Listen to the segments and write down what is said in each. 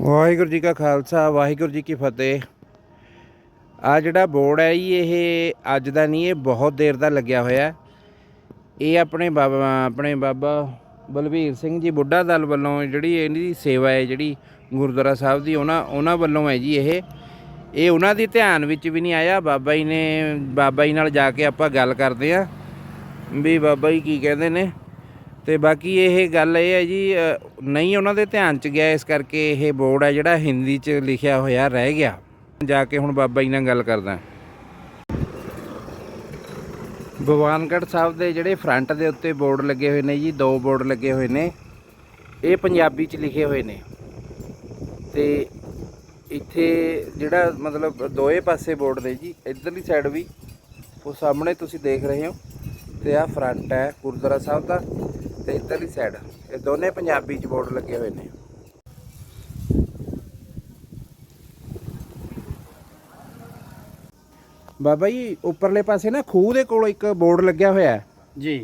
ਵਾਹਿਗੁਰੂ ਜੀ ਕਾ ਖਾਲਸਾ, ਵਾਹਿਗੁਰੂ ਜੀ ਕੀ ਫਤਿਹ। ਆ ਜਿਹੜਾ ਬੋਰਡ ਹੈ ਜੀ, ਇਹ ਅੱਜ ਦਾ ਨਹੀਂ, ਇਹ ਬਹੁਤ ਦੇਰ ਦਾ ਲੱਗਿਆ ਹੋਇਆ। ਇਹ ਆਪਣੇ ਬਾਬਾ ਆਪਣੇ ਬਾਬਾ ਬਲਵੀਰ ਸਿੰਘ ਜੀ ਬੁੱਢਾ ਦਲ ਵੱਲੋਂ ਜਿਹੜੀ ਇਹਨਾਂ ਦੀ ਸੇਵਾ ਹੈ, ਜਿਹੜੀ ਗੁਰਦੁਆਰਾ ਸਾਹਿਬ ਦੀ, ਉਹਨਾਂ ਉਹਨਾਂ ਵੱਲੋਂ ਹੈ ਜੀ ਇਹ। ਇਹ ਉਹਨਾਂ ਦੀ ਧਿਆਨ ਵਿੱਚ ਵੀ ਨਹੀਂ ਆਇਆ। ਬਾਬਾ ਜੀ ਨੇ, ਬਾਬਾ ਜੀ ਨਾਲ ਜਾ ਕੇ ਆਪਾਂ ਗੱਲ ਕਰਦੇ ਆ ਵੀ ਬਾਬਾ ਜੀ ਕੀ ਕਹਿੰਦੇ ਨੇ? ਤੇ ਬਾਕੀ ਇਹ ਗੱਲ ਇਹ ਹੈ ਜੀ ਨਹੀਂ ਉਹਨਾਂ ਦੇ ਧਿਆਨ ਚ ਗਿਆ ਇਸ ਕਰਕੇ ਇਹ ਬੋਰਡ ਹੈ ਜਿਹੜਾ ਹਿੰਦੀ ਚ ਲਿਖਿਆ ਹੋਇਆ ਰਹਿ ਗਿਆ। ਜਾ ਕੇ ਹੁਣ ਬਾਬਾ ਜੀ ਨਾਲ ਗੱਲ ਕਰਦਾ। ਭਗਵਾਨਗੜ੍ਹ ਸਾਹਿਬ ਦੇ ਜਿਹੜੇ ਫਰੰਟ ਦੇ ਉੱਤੇ ਬੋਰਡ ਲੱਗੇ ਹੋਏ ਨੇ ਜੀ, ਦੋ ਬੋਰਡ ਲੱਗੇ ਹੋਏ ਨੇ। ਇਹ ਪੰਜਾਬੀ ਚ ਲਿਖੇ ਹੋਏ ਨੇ। ਤੇ ਇੱਥੇ ਜਿਹੜਾ ਮਤਲਬ ਦੋਏ ਪਾਸੇ ਬੋਰਡ ਦੇ ਜੀ, ਇਧਰਲੀ ਸਾਈਡ ਵੀ, ਉਹ ਸਾਹਮਣੇ ਤੁਸੀਂ ਦੇਖ ਰਹੇ ਹੋ। ਤੇ ਆਹ ਫਰੰਟ ਹੈ ਗੁਰਦੁਆਰਾ ਸਾਹਿਬ ਦਾ। ਤੇ ਇੱਧਰਲੀ ਸਾਈਡ ਇਹ ਦੋਨੇ ਪੰਜਾਬੀ ਚ ਬੋਰਡ ਲੱਗੇ ਹੋਏ ਨੇ। ਬਾਬਾ ਜੀ, ਉੱਪਰਲੇ ਪਾਸੇ ਨਾ ਖੂਹ ਦੇ ਕੋਲ ਇੱਕ ਬੋਰਡ ਲੱਗਿਆ ਹੋਇਆ ਹੈ। ਜੀ।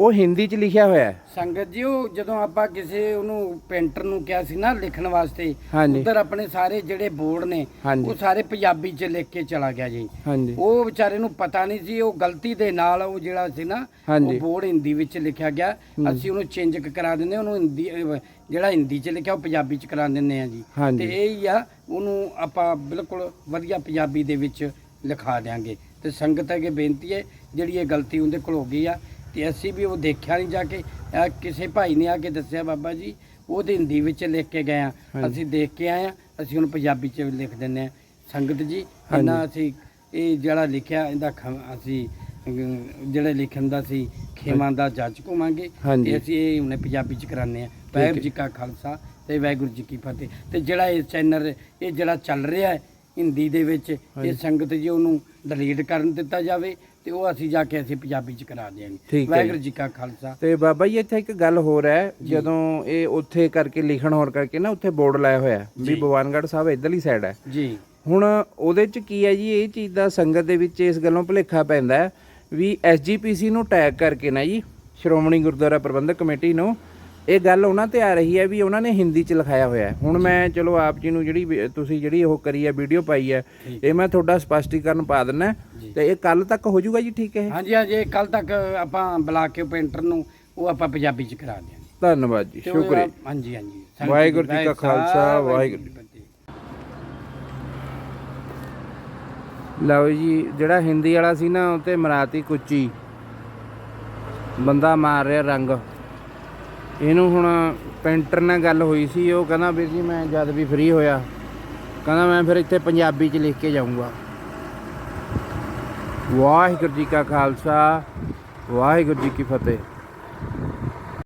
ਉਹ ਹਿੰਦੀ ਚ ਲਿਖਿਆ ਹੋਇਆ ਹੈ। ਸੰਗਤ ਜੀ ਉਹ ਜਦੋਂ ਆਪਾਂ ਕਿਸੇ ਉਹਨੂੰ ਪੇਂਟਰ ਨੂੰ ਕਿਹਾ ਸੀ ਨਾ ਲਿਖਣ ਵਾਸਤੇ ਹਾਂਜੀ। ਉਧਰ ਆਪਣੇ ਸਾਰੇ ਜਿਹੜੇ ਬੋਰਡ ਨੇ ਹਾਂਜੀ। ਉਹ ਸਾਰੇ ਪੰਜਾਬੀ 'ਚ ਲਿਖ ਕੇ ਚਲਾ ਗਿਆ ਜੀ। ਹਾਂਜੀ। ਉਹ ਵਿਚਾਰੇ ਨੂੰ ਪਤਾ ਨਹੀਂ ਸੀ ਉਹ ਗਲਤੀ ਦੇ ਨਾਲ ਉਹ ਜਿਹੜਾ ਸੀ ਨਾ ਹਾਂਜੀ। ਉਹ ਬੋਰਡ ਹਿੰਦੀ ਵਿੱਚ ਲਿਖਿਆ ਗਿਆ। ਅਸੀਂ ਉਹਨੂੰ ਚੇਂਜ ਕਰਾ ਦਿੰਦੇ ਹਾਂ, ਉਹਨੂੰ ਹਿੰਦੀ ਅਹ, ਜਿਹੜਾ ਹਿੰਦੀ 'ਚ ਲਿਖਿਆ ਉਹ ਪੰਜਾਬੀ 'ਚ ਕਰਾ ਦਿੰਦੇ ਆ ਜੀ। ਹਾਂਜੀ। ਤੇ ਇਹ ਹੀ ਆ ਉਹਨੂੰ ਆਪਾਂ ਬਿਲਕੁਲ ਵਧੀਆ ਪੰਜਾਬੀ ਦੇ ਵਿੱਚ ਲਿਖਾ ਦਿਆਂਗੇ। ਤੇ ਸੰਗਤ ਅੱਗੇ ਬੇਨਤੀ ਹੈ ਜਿਹੜੀ ਇਹ ਗਲਤੀ ਉਹਦੇ ਕੋਲ ਹੋ ਗਈ ਆ ਤੇ ਅਸੀਂ ਵੀ ਉਹ ਦੇਖਿਆ ਨਹੀਂ ਜਾ ਕੇ। ਅਹ, ਕਿਸੇ ਭਾਈ ਨੇ ਆ ਕੇ ਦੱਸਿਆ ਬਾਬਾ ਜੀ ਉਹਦੇ ਹਿੰਦੀ ਵਿੱਚ ਲਿਖ ਕੇ ਗਏ ਆ। ਅਸੀਂ ਦੇਖ ਕੇ ਆਏ ਆ ਅਸੀਂ ਉਹਨੂੰ ਪੰਜਾਬੀ 'ਚ ਲਿਖ ਦਿੰਦੇ ਆ। ਸੰਗਤ ਜੀ ਇਹਨਾਂ ਅਸੀਂ ਇਹ ਜਿਹੜਾ ਲਿਖਿਆ ਇਹਦਾ ਖ- ਅਸੀਂ ਅਮ, ਜਿਹੜੇ ਲਿਖਣ ਦਾ ਸੀ ਖੇਮਾਂ ਦਾ ਜੱਜ ਘੁਮਾਂਗੇ। ਹਾਂਜੀ। ਤੇ ਅਸੀਂ ਇਹ ਹੁਣੇ ਪੰਜਾਬੀ ਚ ਕਰਾਉਂਦੇ ਆ। ਵਾਹਿਗੁਰੂ ਜੀ ਕਾ ਖਾਲਸਾ ਤੇ ਵਾਹਿਗੁਰੂ ਜੀ ਕੀ ਫਤਿਹ। ਤੇ ਜਿਹੜਾ ਇਹ ਚੈਨਲ ਇਹ ਜਿਹੜਾ ਚੱਲ ਰਿਹਾ ਹੈ ਹਿੰਦੀ ਦੇ ਵਿੱਚ। ਇਹ ਸੰਗਤ ਜੀ ਉਹਨੂੰ ਡਿਲੀਟ ਕਰਨ ਦਿੱਤਾ ਜਾਵੇ ਤੇ ਉਹ ਅਸੀਂ ਜਾ ਕੇ ਅਸੀਂ ਪੰਜਾਬੀ ਚ ਕਰਾ ਠੀਕ ਹੈ ਦਿਆਂਗੇ ਜੀ। ਵਾਹਿਗੁਰੂ ਜੀ ਕਾ ਖਾਲਸਾ। ਤੇ ਬਾਬਾ ਜੀ ਇੱਥੇ ਇੱਕ ਗੱਲ ਹੋਰ ਹੈ ਜਦੋਂ ਇਹ ਉੱਥੇ ਕਰਕੇ ਲਿਖਣ ਹੋਰ ਕਰਕੇ ਨਾ ਉੱਥੇ ਬੋਰਡ ਲਾਇਆ ਹੋਇਆ ਹੈ ਵੀ ਜੀ। ਭਗਵਾਨਗੜ੍ਹ ਸਾਹਿਬ ਇਧਰਲੀ ਸਾਈਡ ਹੈ। ਜੀ। ਹੁਣ ਉਹਦੇ ਚ ਕੀ ਹੈ ਜੀ ਇਹ ਚੀਜ਼ ਦਾ ਸੰਗਤ ਦੇ ਵਿੱਚ ਇਸ ਗੱਲੋਂ ਭੁਲੇਖਾ ਪੈਂਦਾ ਹੈ ਵੀ ਐਸਜੀਪੀਸੀ ਨੂੰ ਟੈਗ ਕਰਕੇ ਨਾ ਜੀ ਸ਼੍ਰੋਮਣੀ ਗੁਰਦੁਆਰਾ ਪ੍ਰਬੰਧਕ ਕਮੇਟੀ ਨੂੰ ਇਹ ਗੱਲ ਉਹਨਾਂ ਤੇ ਆ ਰਹੀ ਹੈ ਵੀ ਉਹਨਾਂ ਨੇ ਹਿੰਦੀ ਚ ਲਿਖਾਇਆ ਹੋਇਆ ਹੈ। ਹੁਣ ਮੈਂ ਚਲੋ ਆਪ ਜੀ ਨੂੰ ਜਿਹੜੀ ਤੁਸੀਂ ਜਿਹੜੀ ਉਹ ਕਰੀ ਹੈ ਵੀਡੀਓ ਪਾਈ ਹੈ। ਇਹ ਮੈਂ ਤੁਹਾਡਾ ਸਪਸ਼ਟੀਕਰਨ ਪਾ ਦਿੰਨਾ। ਤੇ ਇਹ ਕੱਲ ਤੱਕ ਹੋ ਜਾਊਗਾ ਜੀ ਠੀਕ ਹੈ? ਹਾਂਜੀ ਹਾਂਜੀ ਕੱਲ ਤੱਕ ਆਪਾਂ ਬੁਲਾ ਕੇ ਪੇਂਟਰ ਨੂੰ ਉਹ ਆਪਾਂ ਪੰਜਾਬੀ ਚ ਕਰਾ ਦਿਆਂਗੇ। ਧੰਨਵਾਦ ਜੀ ਤੇ ਉਹ- ਸ਼ੁਕਰੀਆ। ਹਾਂਜੀ ਹਾਂਜੀ। ਵਾਹਿਗੁਰੂ ਜੀ ਕਾ ਖਾਲਸਾ, ਵਾਹਿਗੁਰੂ ਲਓ ਜੀ ਜਿਹੜਾ ਹਿੰਦੀ ਵਾਲਾ ਸੀ ਨਾ ਉਤੇ ਮਰਾਤੀ ਕੁੱਚੀ। ਬੰਦਾ ਮਾਰ ਰਿਹਾ ਰੰਗ। ਇਹਨੂੰ ਹੁਣ ਪੇਂਟਰ ਨਾਲ ਗੱਲ ਹੋਈ ਸੀ, ਉਹ ਕਹਿੰਦਾ ਵੀਰ ਜੀ ਮੈਂ ਜਦ ਵੀ ਫ੍ਰੀ ਹੋਇਆ, ਕਹਿੰਦਾ ਮੈਂ ਫਿਰ ਇੱਥੇ ਪੰਜਾਬੀ ਚ ਲਿਖ ਕੇ ਜਾਊਂਗਾ। ਵਾਹਿਗੁਰੂ ਜੀ ਕਾ ਖਾਲਸਾ, ਵਾਹਿਗੁਰੂ ਜੀ ਕੀ ਫਤਿਹ।